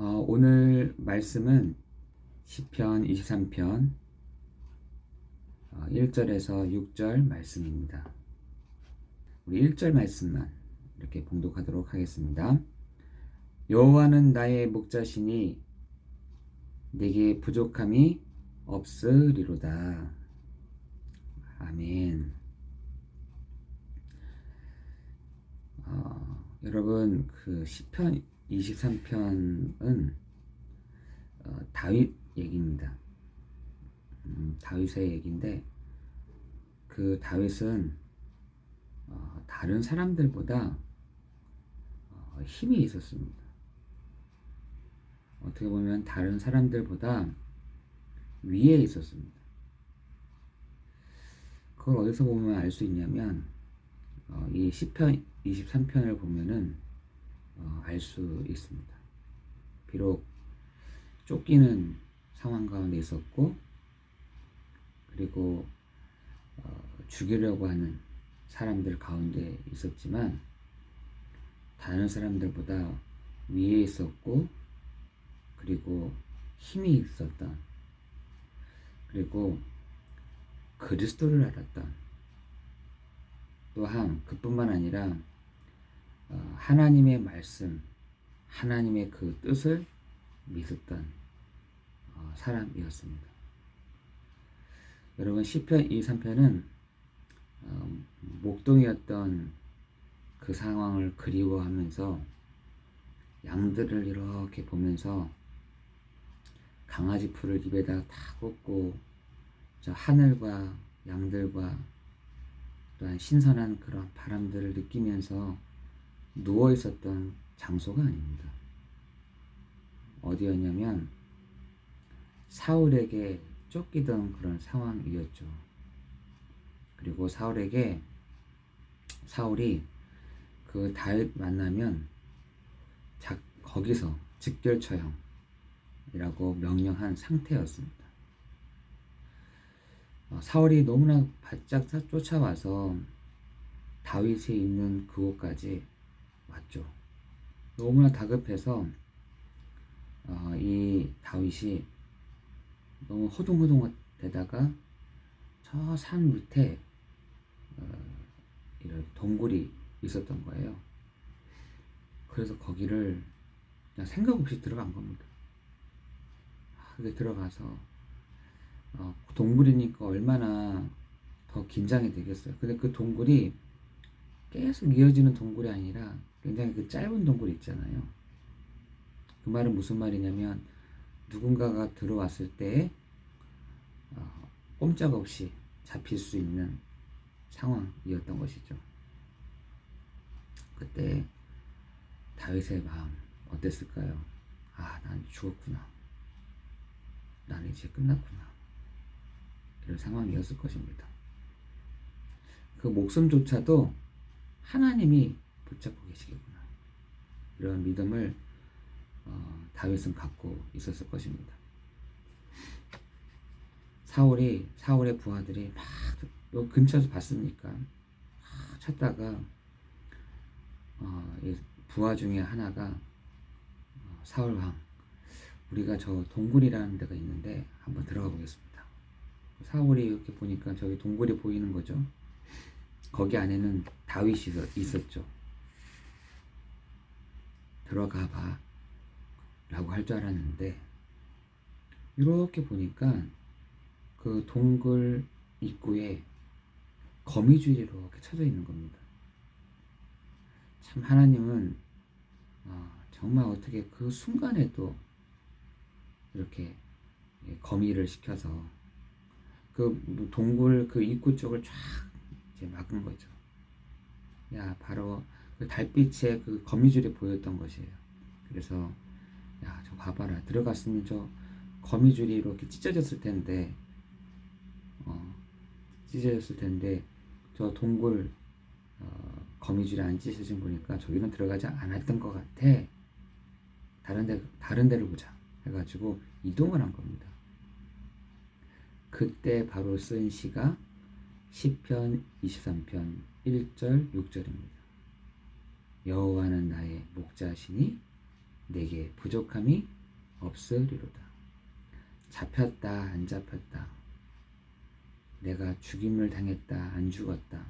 어, 오늘 말씀은 시편 23편 어, 1절에서 6절 말씀입니다. 우리 1절 말씀만 이렇게 봉독하도록 하겠습니다. 여호와는 나의 목자시니 내게 부족함이 없으리로다. 아멘. 어, 여러분 그 시편 23편은 어, 다윗 얘기입니다. 음, 다윗의 얘기인데 그 다윗은 어, 다른 사람들보다 어, 힘이 있었습니다. 어떻게 보면 다른 사람들보다 위에 있었습니다. 그걸 어디서 보면 알 수 있냐면 어, 이 시편 23편을 보면은 어, 알 수 있습니다. 비록 쫓기는 상황 가운데 있었고 그리고 어, 죽이려고 하는 사람들 가운데 있었지만 다른 사람들보다 위에 있었고 그리고 힘이 있었던 그리고 그리스도를 알았던 또한 그뿐만 아니라 어, 하나님의 말씀, 하나님의 그 뜻을 믿었던 어, 사람이었습니다. 여러분 시편 2, 3편은 어, 목동이었던 그 상황을 그리워하면서 양들을 이렇게 보면서 강아지 풀을 입에다 다 꽂고 저 하늘과 양들과 또한 신선한 그런 바람들을 느끼면서 누워 있었던 장소가 아닙니다. 어디였냐면 사울에게 쫓기던 그런 상황이었죠. 그리고 사울에게 사울이 그 다윗 만나면 자, 거기서 직결 처형이라고 명령한 상태였습니다. 어, 사울이 너무나 바짝 쫓아와서 다윗이 있는 그곳까지 왔죠. 너무나 다급해서 어, 이 다윗이 너무 허둥허둥 되다가 저 산 밑에 어, 이런 동굴이 있었던 거예요. 그래서 거기를 그냥 생각 없이 들어간 겁니다. 그게 들어가서 어, 동굴이니까 얼마나 더 긴장이 되겠어요. 근데 그 동굴이 계속 이어지는 동굴이 아니라 굉장히 그 짧은 동굴 있잖아요. 그 말은 무슨 말이냐면 누군가가 들어왔을 때 어, 꼼짝없이 잡힐 수 있는 상황이었던 것이죠. 그때 다윗의 마음 어땠을까요? 아, 난 죽었구나. 나는 이제 끝났구나. 이런 상황이었을 것입니다. 그 목숨조차도 하나님이 붙잡고 계시겠구나. 이런 믿음을 어, 다윗은 갖고 있었을 것입니다. 사울이 사울의 부하들이 막 근처에서 봤으니까 막 찾다가 어, 부하 중에 하나가 어, 사울 왕 우리가 저 동굴이라는 데가 있는데 한번 들어가 보겠습니다. 사울이 이렇게 보니까 저기 동굴이 보이는 거죠. 거기 안에는 다윗이 있었죠. 들어가 봐. 라고 할 줄 알았는데, 이렇게 보니까 그 동굴 입구에 거미줄이 이렇게 쳐져 있는 겁니다. 참 하나님은 어, 정말 어떻게 그 순간에도 이렇게 거미를 시켜서 그 동굴 그 입구 쪽을 쫙 이제 막은 거죠. 야, 바로 그 달빛에 그 거미줄이 보였던 것이에요. 그래서 야, 저 봐봐라. 들어갔으면 저 거미줄이 이렇게 찢어졌을 텐데, 어, 찢어졌을 텐데, 저 동굴, 어, 거미줄이 안 찢어진 보니까 저기는 들어가지 않았던 것 같아. 다른 데, 다른 데를 보자. 해가지고 이동을 한 겁니다. 그때 바로 쓴 시가 시편 23편 1절 6절입니다. 여호와는 나의 목자시니 내게 부족함이 없으리로다. 잡혔다 안 잡혔다. 내가 죽임을 당했다 안 죽었다.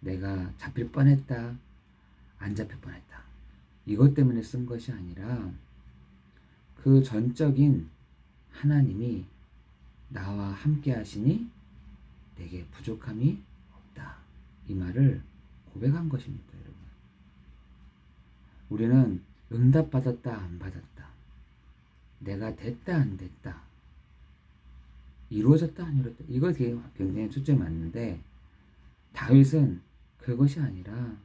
내가 잡힐 뻔했다 안 잡힐 뻔했다. 이것 때문에 쓴 것이 아니라 그 전적인 하나님이 나와 함께 하시니 내게 부족함이 없다. 이 말을 고백한 것입니다, 여러분. 우리는 응답받았다, 안 받았다. 내가 됐다, 안 됐다. 이루어졌다, 안 이루어졌다. 이거 굉장히 초점이 맞는데, 다윗은 그것이 아니라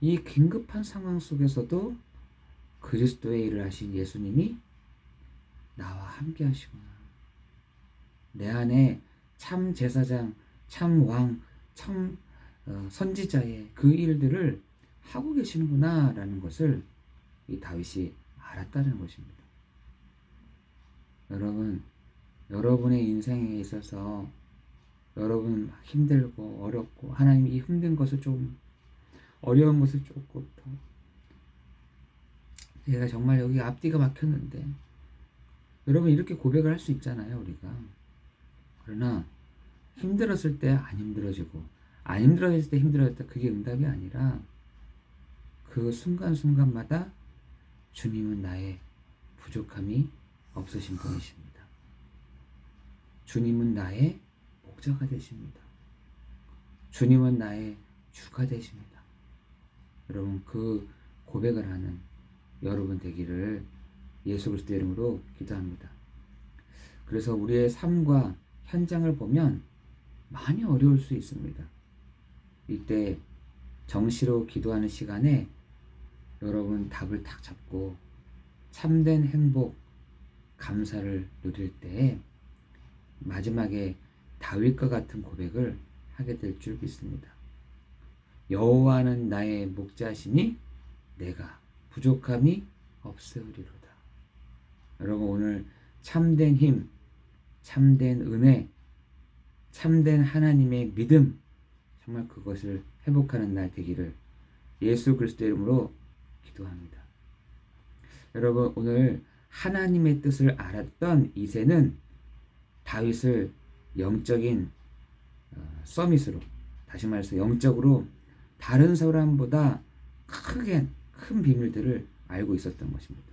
이 긴급한 상황 속에서도 그리스도의 일을 하신 예수님이 나와 함께 하시구나. 내 안에 참 제사장, 참 왕, 참 어, 선지자의 그 일들을 하고 계시는구나라는 것을 이 다윗이 알았다는 것입니다. 여러분, 여러분의 인생에 있어서 여러분 힘들고 어렵고 하나님이 이 힘든 것을 좀 어려운 것을 조금 더 제가 정말 여기 앞뒤가 막혔는데 여러분 이렇게 고백을 할 수 있잖아요 우리가 그러나 힘들었을 때 안 힘들어지고 안 힘들어졌을 때 힘들어졌다 그게 응답이 아니라 그 순간순간마다 주님은 나의 부족함이 없으신 분이십니다. 주님은 나의 목자가 되십니다. 주님은 나의 주가 되십니다. 여러분 그 고백을 하는 여러분 되기를 예수 그리스도 이름으로 기도합니다. 그래서 우리의 삶과 현장을 보면 많이 어려울 수 있습니다. 이때 정시로 기도하는 시간에 여러분 답을 탁 잡고 참된 행복, 감사를 누릴 때 마지막에 다윗과 같은 고백을 하게 될 줄 믿습니다. 여호와는 나의 목자시니 내가 부족함이 없으리로다. 여러분 오늘 참된 힘, 참된 은혜, 참된 하나님의 믿음 정말 그것을 회복하는 날 되기를 예수 그리스도 이름으로 기도합니다. 여러분 오늘 하나님의 뜻을 알았던 이세는 다윗을 영적인 어, 서밋으로 다시 말해서 영적으로 다른 사람보다 크게 큰 비밀들을 알고 있었던 것입니다.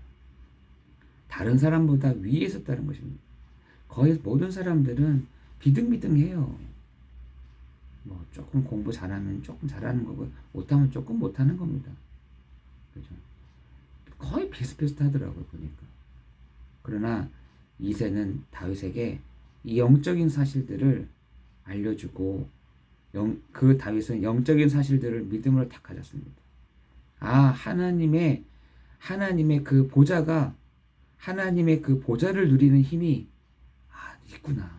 다른 사람보다 위에 있었다는 것입니다. 거의 모든 사람들은 비등비등해요. 뭐 조금 공부 잘하면 조금 잘하는 거고 못하면 조금 못하는 겁니다. 그죠? 거의 비슷비슷하더라고요 보니까. 그러나 이세는 다윗에게 이 영적인 사실들을 알려주고 영, 그 다윗은 영적인 사실들을 믿음으로 탁 가졌습니다. 아 하나님의 하나님의 그 보좌가 하나님의 그 보좌를 누리는 힘이 아 있구나.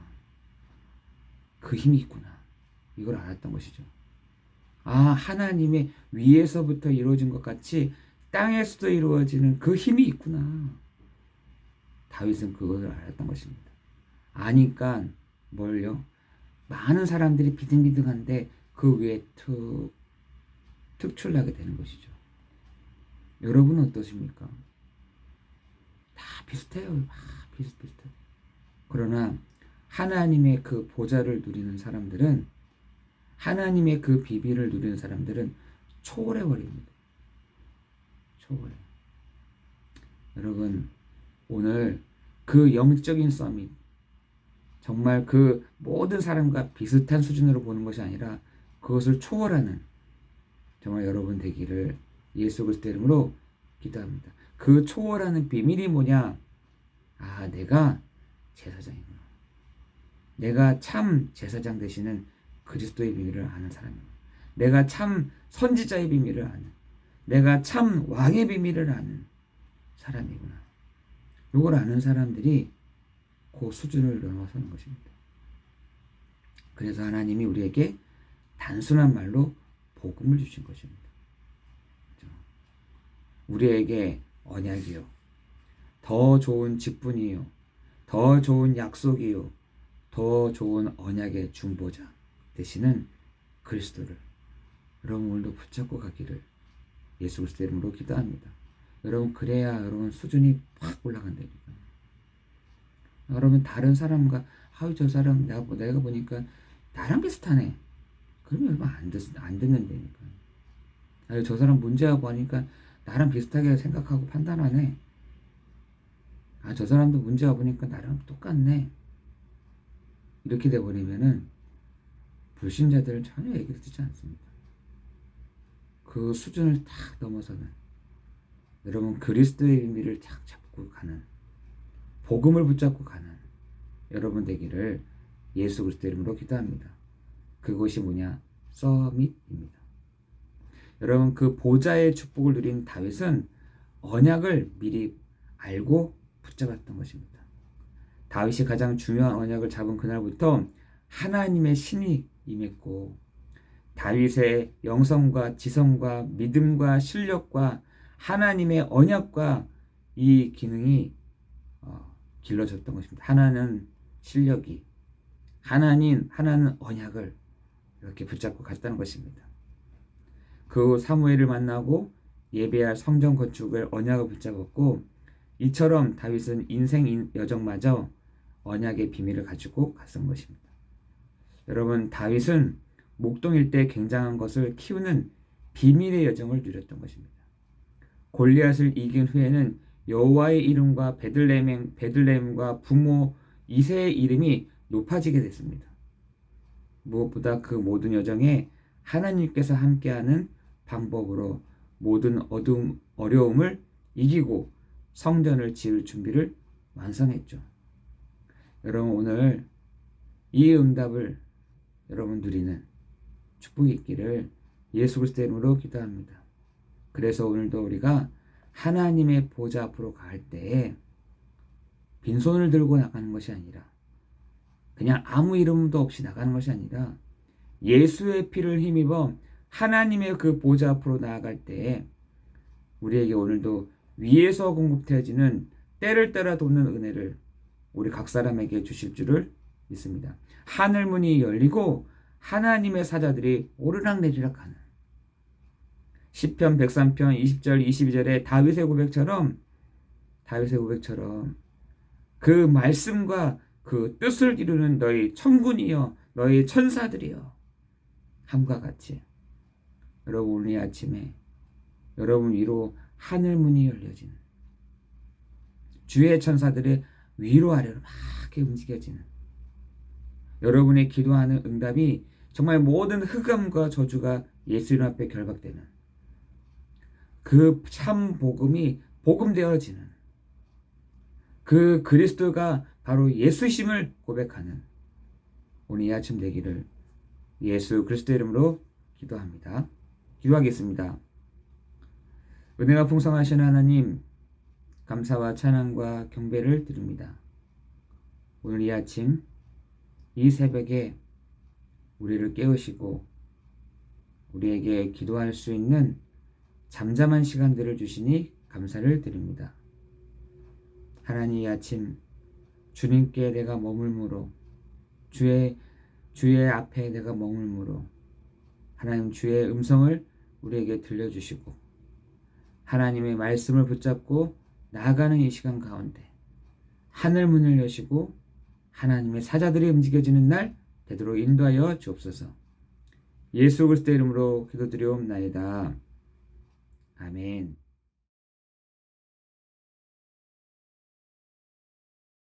그 힘이 있구나. 이걸 알았던 것이죠. 아 하나님의 위에서부터 이루어진 것 같이 땅에서도 이루어지는 그 힘이 있구나. 다윗은 그것을 알았던 것입니다. 아니까 뭘요? 많은 사람들이 비등비등한데 그 위에 툭 특출나게 되는 것이죠. 여러분은 어떠십니까? 다 비슷해요. 다 비슷비슷해. 그러나 하나님의 그 보좌를 누리는 사람들은 하나님의 그 비밀을 누리는 사람들은 초월해 버립니다. 초월해. 여러분 오늘 그 영적인 서밋 정말 그 모든 사람과 비슷한 수준으로 보는 것이 아니라 그것을 초월하는 정말 여러분 되기를 예수 그리스도 이름으로 기도합니다. 그 초월하는 비밀이 뭐냐? 아, 내가 제사장이구나. 내가 참 제사장 되시는 그리스도의 비밀을 아는 사람이구나. 내가 참 선지자의 비밀을 아는, 내가 참 왕의 비밀을 아는 사람이구나. 이걸 아는 사람들이 그 수준을 넘어서는 것입니다. 그래서 하나님이 우리에게 단순한 말로 복음을 주신 것입니다. 그렇죠? 우리에게 언약이요. 더 좋은 직분이요. 더 좋은 약속이요. 더 좋은 언약의 중보자 되시는 그리스도를 여러분 오늘도 붙잡고 가기를 예수 그리스도 이름으로 기도합니다. 여러분 그래야 여러분 수준이 확 올라간다니까. 여러분 다른 사람과 아유 저 사람 내가 보- 내가 보니까 나랑 비슷하네. 그러면 여러분 안 듣는다니까. 저 사람 문제하고 하니까 나랑 비슷하게 생각하고 판단하네. 아 저 사람도 문제가 보니까 나랑 똑같네. 이렇게 돼 버리면은 불신자들은 전혀 얘기를 듣지 않습니다. 그 수준을 탁 넘어서는 여러분 그리스도의 의미를 탁 잡고 가는 복음을 붙잡고 가는 여러분 되기를 예수 그리스도 이름으로 기도합니다. 그것이 뭐냐? 서밋입니다. 여러분 그 보좌의 축복을 누린 다윗은 언약을 미리 알고 붙잡았던 것입니다. 다윗이 가장 중요한 언약을 잡은 그날부터 하나님의 신이 임했고 다윗의 영성과 지성과 믿음과 실력과 하나님의 언약과 이 기능이 어, 길러졌던 것입니다. 하나는 실력이 하나님 하나는 언약을 이렇게 붙잡고 갔다는 것입니다. 그 사무엘을 만나고 예배할 성전 건축을 언약을 붙잡았고 이처럼 다윗은 인생 인- 여정마저 언약의 비밀을 가지고 갔던 것입니다. 여러분 다윗은 목동일 때 굉장한 것을 키우는 비밀의 여정을 누렸던 것입니다. 골리앗을 이긴 후에는 여호와의 이름과 베들레헴 베들레헴과 부모 이세의 이름이 높아지게 됐습니다. 무엇보다 그 모든 여정에 하나님께서 함께하는 방법으로 모든 어둠 어려움을 이기고 성전을 지을 준비를 완성했죠. 여러분 오늘 이 응답을 여러분 누리는 축복이 있기를 예수 그리스도 이름으로 기도합니다. 그래서 오늘도 우리가 하나님의 보좌 앞으로 갈 때에 빈손을 들고 나가는 것이 아니라 그냥 아무 이름도 없이 나가는 것이 아니라 예수의 피를 힘입어 하나님의 그 보좌 앞으로 나아갈 때에 우리에게 오늘도 위에서 공급되어지는 때를 따라 돕는 은혜를 우리 각 사람에게 주실 줄을 믿습니다. 하늘 문이 열리고 하나님의 사자들이 오르락내리락 하는 시편 103편 20절 22절의 다윗의 고백처럼 다윗의 고백처럼 그 말씀과 그 뜻을 이루는 너희 천군이여 너희 천사들이여 함과 같이 여러분 오늘 이 아침에 여러분 위로 하늘 문이 열려지는 주의 천사들의 위로 아래로 막 이렇게 움직여지는 여러분의 기도하는 응답이 정말 모든 흑암과 저주가 예수 이름 앞에 결박되는 그 참 복음이 복음되어지는 그 그리스도가 바로 예수심을 고백하는 오늘 이 아침 되기를 예수 그리스도 이름으로 기도합니다. 기도하겠습니다. 은혜가 풍성하신 하나님 감사와 찬양과 경배를 드립니다. 오늘 이 아침 이 새벽에 우리를 깨우시고 우리에게 기도할 수 있는 잠잠한 시간들을 주시니 감사를 드립니다. 하나님 이 아침 주님께 내가 머물므로 주의 주의 앞에 내가 머물므로 하나님 주의 음성을 우리에게 들려주시고 하나님의 말씀을 붙잡고 나아가는 이 시간 가운데 하늘 문을 여시고 하나님의 사자들이 움직여지는 날 되도록 인도하여 주옵소서. 예수 그리스도 이름으로 기도드리옵나이다. 아멘.